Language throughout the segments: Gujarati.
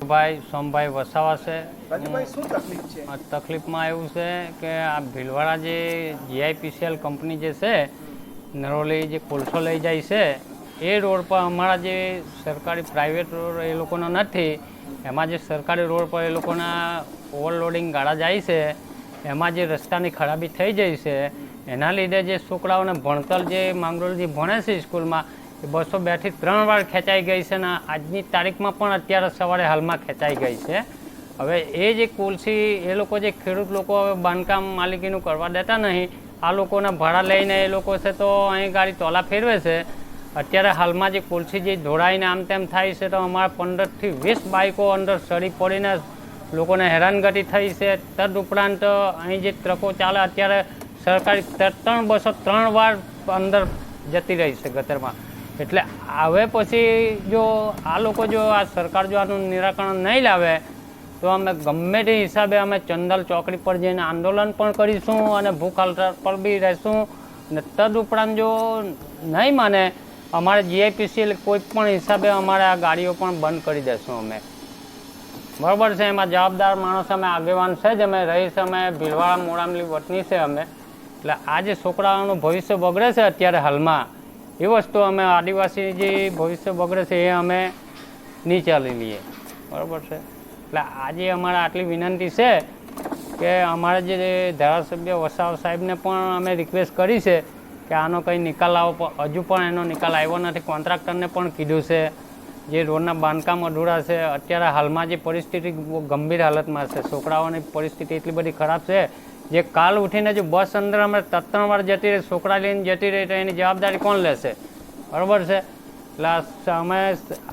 રાજુભાઈ સોમભાઈ વસાવા છે. તકલીફમાં એવું છે કે આ ભીલવાડા જે જીઆઈપીસીએલ કંપની જે છે નરોલી જે કોલસો લઈ જાય છે એ રોડ પર અમારા જે સરકારી પ્રાઇવેટ રોડ એ લોકોનો નથી એમાં જે સરકારી રોડ પર એ લોકોના ઓવરલોડિંગ ગાડા જાય છે એમાં જે રસ્તાની ખરાબી થઈ જાય છે એના લીધે જે છોકરાઓને ભણતર જે માંગરોળ જે ભણે છે સ્કૂલમાં એ બસો બેથી ત્રણ વાર ખેંચાઈ ગઈ છે અને આજની તારીખમાં પણ અત્યારે સવારે હાલમાં ખેંચાઈ ગઈ છે. હવે એ જે કોલસી, એ લોકો જે ખેડૂત લોકો હવે બાંધકામ માલિકીનું કરવા દેતા નહીં, આ લોકોના ભાડા લઈને એ લોકો છે તો અહીં ગાડી તોલા ફેરવે છે. અત્યારે હાલમાં જે કોલસી જે ધોળાઈને આમ તેમ થાય છે તો અમારા પંદરથી વીસ બાઇકો અંદર સડી પડીને લોકોને હેરાનગતિ થઈ છે. તદ ઉપરાંત અહીં જે ટ્રકો ચાલે, અત્યારે સરકારી ત્રણ બસો ત્રણ વાર અંદર જતી રહી છે ગટરમાં. એટલે હવે પછી જો આ લોકો જો આ સરકાર જો આનું નિરાકરણ નહીં લાવે, તો અમે ગમે તે હિસાબે અમે ચંદલ ચોકડી પર જઈને આંદોલન પણ કરીશું અને ભૂખ હડતાળ પર બી રહેશું. અને તદ ઉપરાંત જો નહીં માને, અમારે જીઆઈપીસી કોઈ પણ હિસાબે અમારે આ ગાડીઓ પણ બંધ કરી દેશું અમે. બરાબર છે, એમાં જવાબદાર માણસ અમે આગેવાન છે જ, અમે રહીશ અમે ભીલવાળા મોડામલી વતની છે અમે. એટલે આ જે છોકરાઓનું ભવિષ્ય બગડે છે અત્યારે હાલમાં એ વસ્તુ અમે આદિવાસી જે ભવિષ્ય બગડે છે એ અમે નહીં ચાલી લઈએ. બરાબર છે? એટલે આજે અમારે આટલી વિનંતી છે કે અમારા જે ધારાસભ્ય વસાવ સાહેબને પણ અમે રિક્વેસ્ટ કરી છે કે આનો કંઈ નિકાલ આવો હજુ પણ એનો નિકાલ આવ્યો નથી. કોન્ટ્રાક્ટરને પણ કીધું છે જે રોડના બાંધકામ અધૂરા છે. અત્યારે હાલમાં જે પરિસ્થિતિ ગંભીર હાલતમાં છે. છોકરાઓની પરિસ્થિતિ એટલી બધી ખરાબ છે જે કાલ ઉઠીને જો બસ અંદર અમે ત્રણ વાર જતી રહી, છોકરા લઈને જતી રહી, તો એની જવાબદારી કોણ લેશે? બરાબર છે? એટલે અમે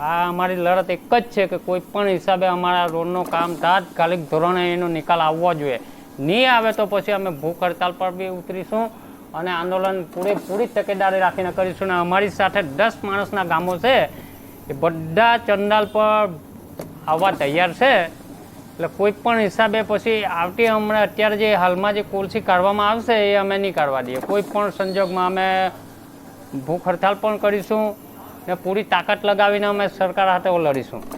આ અમારી લડત એક જ છે કે કોઈ પણ હિસાબે અમારા રોડનું કામ તાત્કાલિક ધોરણે એનો નિકાલ આવવો જોઈએ. નહીં આવે તો પછી અમે ભૂખ હડતાલ પર બી ઉતરીશું અને આંદોલન પૂરેપૂરી તકેદારી રાખીને કરીશું અને અમારી સાથે દસ માણસના ગામો છે એ બધા ચંડાલ પર આવવા તૈયાર છે. એટલે કોઈ પણ હિસાબે પછી આવતી હમણાં અત્યારે જે હાલમાં જે કોલસી કાઢવામાં આવશે એ અમે નહીં કાઢવા દઈએ. કોઈ પણ સંજોગમાં અમે ભૂખ હડતાલ પણ કરીશું ને પૂરી તાકાત લગાવીને અમે સરકાર હાથે લડીશું